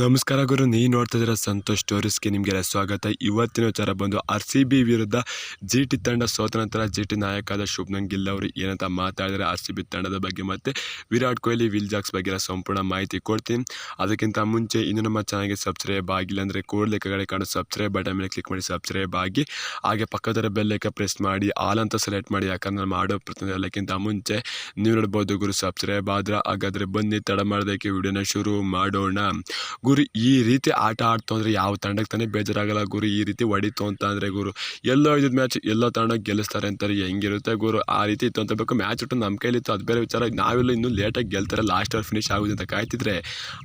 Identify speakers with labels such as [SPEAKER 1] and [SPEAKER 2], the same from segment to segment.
[SPEAKER 1] ನಮಸ್ಕಾರ ಗುರು ನೀ ನೋಡ್ತಾ ಇದ್ದೀರಾ ಸಂತೋಷ್ ಸ್ಟೋರೀಸ್ಗೆ ನಿಮಗೆಲ್ಲ ಸ್ವಾಗತ. ಇವತ್ತಿನ ವಿಚಾರ ಬಂದು ಆರ್ ಸಿ ಬಿ ವಿರುದ್ಧ ಜಿ ಟಿ ತಂಡ ಸೋತ ನಂತರ ಜಿ ಟಿ ನಾಯಕ ಶುಭ್ಮನ್ ಗಿಲ್ ಅವರು ಏನಂತ ಮಾತಾಡಿದರೆ ಆರ್ ಸಿ ಬಿ ತಂಡದ ಬಗ್ಗೆ ಮತ್ತು ವಿರಾಟ್ ಕೊಹ್ಲಿ, ವಿಲ್ ಜಾಕ್ಸ್ ಬಗ್ಗೆ ಸಂಪೂರ್ಣ ಮಾಹಿತಿ ಕೊಡ್ತೀನಿ. ಅದಕ್ಕಿಂತ ಮುಂಚೆ ಇನ್ನು ನಮ್ಮ ಚಾನಲ್ಗೆ ಸಬ್ಸ್ಕ್ರೈಬ್ ಆಗಿಲ್ಲ ಅಂದರೆ ಕೂಡಲೇ ಕಡೆ ಕಾಣೋ ಸಬ್ಸ್ಕ್ರೈಬ್ ಬಟನ್ ಮೇಲೆ ಕ್ಲಿಕ್ ಮಾಡಿ ಸಬ್ಸ್ಕ್ರೈಬ್ ಆಗಿ, ಹಾಗೆ ಪಕ್ಕದರ ಲೆಕ್ಕ ಪ್ರೆಸ್ ಮಾಡಿ ಆಲ್ ಅಂತ ಸೆಲೆಕ್ಟ್ ಮಾಡಿ, ಯಾಕಂದ್ರೆ ನಾನು ಮಾಡೋ ಪ್ರತಿನಿಧಿ ಎಲ್ಲಕ್ಕಿಂತ ಮುಂಚೆ ನೀವು ನೋಡ್ಬೋದು ಗುರು ಸಬ್ಸ್ಕ್ರೈಬ್ ಆದ್ರೆ ಹಾಗಾದರೆ ಬನ್ನಿ, ತಡ ಮಾಡೋದಕ್ಕೆ ವಿಡಿಯೋನ ಶುರು ಮಾಡೋಣ. ಗುರು, ಈ ರೀತಿ ಆಟ ಆಡ್ತು ಅಂದರೆ ಯಾವ ತಂಡಕ್ಕೆ ತಾನೇ ಬೇಜಾರಾಗಲ್ಲ ಗುರು, ಈ ರೀತಿ ಹೊಡಿತು ಅಂತ ಅಂದರೆ ಗುರು, ಎಲ್ಲೋ ಇದ್ದಿದ್ದು ಮ್ಯಾಚ್ ಎಲ್ಲೋ ತಂಡಕ್ಕೆ ಗೆಲ್ಲಿಸ್ತಾರೆ ಅಂತಾರೆ, ಹೆಂಗಿರುತ್ತೆ ಗುರು, ಆ ರೀತಿ ಇತ್ತು ಅಂತ ಬೇಕು ಮ್ಯಾಚ್ ಇಟ್ಟು ನಮ್ಮ ಕೈಲಿತ್ತು ಅದು ಬೇರೆ ವಿಚಾರ. ನಾವೆಲ್ಲ ಇನ್ನೂ ಲೇಟಾಗಿ ಗೆಲ್ತಾರೆ ಲಾಸ್ಟ್ ಅವ್ರು ಫಿನಿಶ್ ಆಗುತ್ತೆ ಅಂತ ಕಾಯ್ತಿದ್ರೆ.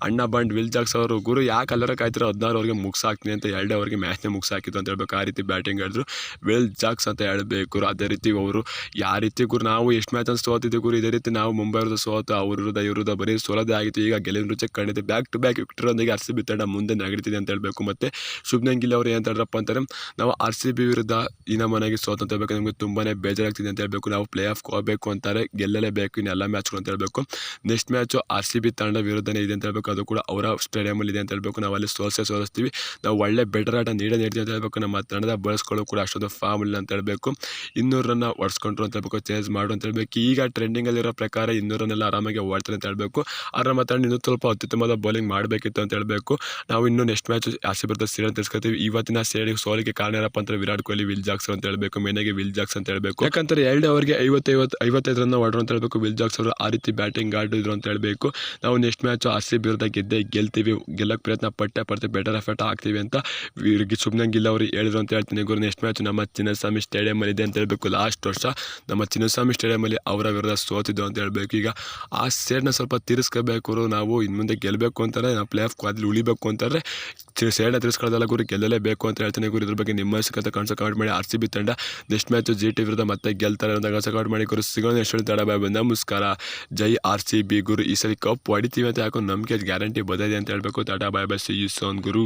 [SPEAKER 1] ಅಣ್ಣ ಬಂಡ್ ವಿಲ್ ಜಾಕ್ಸ್ ಅವರು, ಗುರು, ಯಾಕೆ ಅಲ್ಲರ ಕಾಯ್ತಿರೋ, ಹದಿನಾರು ಅವ್ರಿಗೆ ಮುಗಿಸಾಕ್ತೀನಿ ಅಂತ, ಎರಡೇ ಅವರಿಗೆ ಮ್ಯಾಚ್ನೇ ಮುಗಿಸಾಕಿತ್ತು ಅಂತ ಹೇಳ್ಬೇಕು, ಆ ರೀತಿ ಬ್ಯಾಟಿಂಗ್ ಆಡಿದ್ರು. ವಿಲ್ ಜಾಕ್ಸ್ ಅಂತ ಹೇಳಬೇಕು ಅದೇ ರೀತಿ ಅವರು ಯಾವ ರೀತಿ ಗುರು, ನಾವು ಎಷ್ಟು ಮ್ಯಾಚ್ ಅಂತ ಸೋತಿದ್ದೆ ಗುರು, ಇದೇ ರೀತಿ ನಾವು ಮುಂಬೈ ಅವ್ರದ್ದು ಸೋತು ಅವ್ರ ವಿರುದ್ಧ ಇವ್ರ ಬರೀ ಸೋಲದೇ ಆಗಿತ್ತು, ಈಗ ಗೆಲುವಿನ ರುಚಿ ಕಂಡಿದೆ ಬ್ಯಾಕ್ ಟು ಬ್ಯಾಕ್ ವಿಕ್ಟರೊಂದಿಗೆ ಆರ್ ಸಿ ಬಿ ತಂಡ ಮುಂದೆ ನಗಡಿತಿದೆ ಅಂತ ಹೇಳಬೇಕು ಮತ್ತು ಶುಭ್ನನ್ ಗಿಲ್ ಅವರು ಏನು ಹೇಳಿದ್ರಪ್ಪ ಅಂತಾರೆ ನಾವು ಆರ್ ಸಿ ಬಿ ವಿರುದ್ಧ ಈ ನಮ್ಮನೆಗೆ ಸೋತ ಅಂತ ಹೇಳ್ಬೇಕು ನಮಗೆ ತುಂಬಾ ಬೇಜಾರಾಗ್ತಿದೆ ಅಂತ ಹೇಳಬೇಕು ನಾವು ಪ್ಲೇ ಆಫ್ ಹೋಗಬೇಕು ಅಂತಾರೆ ಗೆಲ್ಲಲೇಬೇಕು ಇನ್ನು ಎಲ್ಲ ಮ್ಯಾಚ್ಗಳು ಅಂತ ಹೇಳಬೇಕು next match R C B ತಂಡ ವಿರುದ್ಧನೇ ಇದೆ ಅಂತ ಹೇಳಬೇಕು ಅದು ಕೂಡ ಅವರ ಸ್ಟೇಡಿಯಮಲ್ಲಿ ಇದೆ ಅಂತ ಹೇಳಬೇಕು ನಾವು ಅಲ್ಲಿ ಸೋಲ್ಸೇ ಸೋಲಿಸ್ತೀವಿ ನಾವು ಒಳ್ಳೆ ಬೆಟರ್ ಆಟ ನೀಡೇ ನೀಡ್ತೀವಿ ಅಂತ ಹೇಳಬೇಕು ನಮ್ಮ ತಂಡದ ಬಳಸ್ಕೊಳ್ಳೋ ಕೂಡ ಅಷ್ಟೊಂದು ಫಾರ್ಮ್ ಇಲ್ಲ ಅಂತ ಹೇಳಬೇಕು ಇನ್ನೂರು ರನ್ನ ಹೊಡ್ಸ್ಕೊಂಡ್ರು ಅಂತ ಹೇಳ್ಬೇಕು ಚೇಂಜ್ ಮಾಡು ಅಂತ ಹೇಳಬೇಕು ಈಗ ಟ್ರೆಂಡಿಂಗಲ್ಲಿರೋ ಪ್ರಕಾರ ಇನ್ನೂರನ್ನೆಲ್ಲ ಆರಾಮಾಗಿ ಓಡ್ತಾರೆ ಅಂತ ಹೇಳಬೇಕು ಆದರೆ ತಂಡ ಇನ್ನೂ ಸ್ವಲ್ಪ ಅತ್ಯುತ್ತಮವಾದ ಬೌಲಿಂಗ್ ಮಾಡಬೇಕಿತ್ತು ಅಂತ ಹೇಳಬೇಕು. ನಾವು ಇನ್ನೂ ನೆಕ್ಸ್ಟ್ ಮ್ಯಾಚ್ ಆಸೆ ಬರುತ್ತೆ ಅಂತ ತಿಳ್ಸ್ಕೊತೀವಿ. ಇವತ್ತಿನ ಸೇರಿ ಸೋಲಿಗೆ ಕಾರಣ ಏನಪ್ಪ ಅಂದ್ರೆ ವಿರಾಟ್ ಕೊಹ್ಲಿ, ವಿಲ್ ಜಾಕ್ಸ್ ಅಂತ ಹೇಳಬೇಕು. ಮೇನಾಗಿ ವಿಲ್ ಜಾಕ್ಸ್ ಅಂತ ಹೇಳಬೇಕು. ಯಾಕಂದ್ರೆ ಎರಡು ಅವರಿಗೆ ಐವತ್ತೈವತ್ತು ಐವತ್ತೈದು ರನ್ ಹೊಡ್ರು ಅಂತ ಹೇಳಬೇಕು. ವಿಲ್ ಜಾಕ್ಸ್ ಅವರು ಆ ರೀತಿ ಬ್ಯಾಟಿಂಗ್ ಆಡಿದ್ರು ಅಂತ ಹೇಳಬೇಕು. ನಾವು next match R C B ವಿರುದ್ಧ ಗೆದ್ದೆ ಗೆಲ್ತೀವಿ. ಗೆಲ್ಲಕ್ಕೆ ಪ್ರಯತ್ನ ಪಟ್ಟೆ ಪಡ್ತೀವಿ ಬೆಟರ್ ಎಫರ್ಟ್ ಆಗ್ತೀವಿ ಅಂತ ಸುಮ್ಮನೆ ಸುಮ್ನೆ ಗಿಲ್ ಅವರು ಹೇಳಿದ್ರು ಅಂತ ಹೇಳ್ತೀನಿ ಗುರು. ನೆಕ್ಸ್ಟ್ ಮ್ಯಾಚ್ ನಮ್ಮ ಚಿನ್ನಸ್ವಾಮಿ ಸ್ಟೇಡಿಯಮಲ್ಲಿ ಇದೆ ಅಂತ ಹೇಳಬೇಕು. ಲಾಸ್ಟ್ ವರ್ಷ ನಮ್ಮ ಚಿನ್ನಸ್ವಾಮಿ ಸ್ಟೇಡಿಯಮಲ್ಲಿ ಅವರ ವಿರುದ್ಧ ಸೋತಿದ್ದು ಅಂತ ಹೇಳಬೇಕು. ಈಗ ಆ ಸೇಡ್ನ ಸ್ವಲ್ಪ ತೀರಿಸ್ಕೋಬೇಕು ನಾವು ಇನ್ನು ಮುಂದೆ ಗೆಲ್ಲಬೇಕು ಅಂತಾರೆ ನಾವು ಪ್ಲೇ ಆಫ್ ಕ್ವಾದ್ಲಿ ಉಳಿಬೇಕು ಅಂತಂದರೆ ಸೇಡ ತೀರಿಸ್ಕೊಳ್ಳೋದಲ್ಲ ಗುರು ಗೆಲ್ಲಲೇಬೇಕು ಅಂತ ಹೇಳ್ತೀನಿ ಗುರು. ಇದ್ರ ಬಗ್ಗೆ ನಿಮ್ಮ ಅನಿಸಿಕೆ ಕನ್ಸ ಕಮೆಂಟ್ ಮಾಡಿ. ಆರ್ ಸಿ ಬಿ ತಂಡ ನೆಕ್ಸ್ಟ್ ಮ್ಯಾಚ್ ಜಿ ಟಿ ವಿರುದ್ಧ ಮತ್ತೆ ಗೆಲ್ತಾರೆ ಅಂತ ಕನ್ಸ ಕಮೆಂಟ್ ಮಾಡಿ ಗುರು. ಸಿಗೋಣ, ಎಷ್ಟು ತಡ ಬಾಯ್ ಬಂದ. ನಮಸ್ಕಾರ ಜೈ ಆರ್ ಸಿ ಬಿ ಗುರು. ಈ ಸರಿ ಕಪ್ ಹೊಡಿತೀವಿ ಅಂತ ಯಾಕೋ ನಮಗೆ ಗ್ಯಾರಂಟಿ ಬದಲಿದೆ ಅಂತ ಹೇಳಬೇಕು. ತಡ ಬಾಯ್ bye see you soon Guru.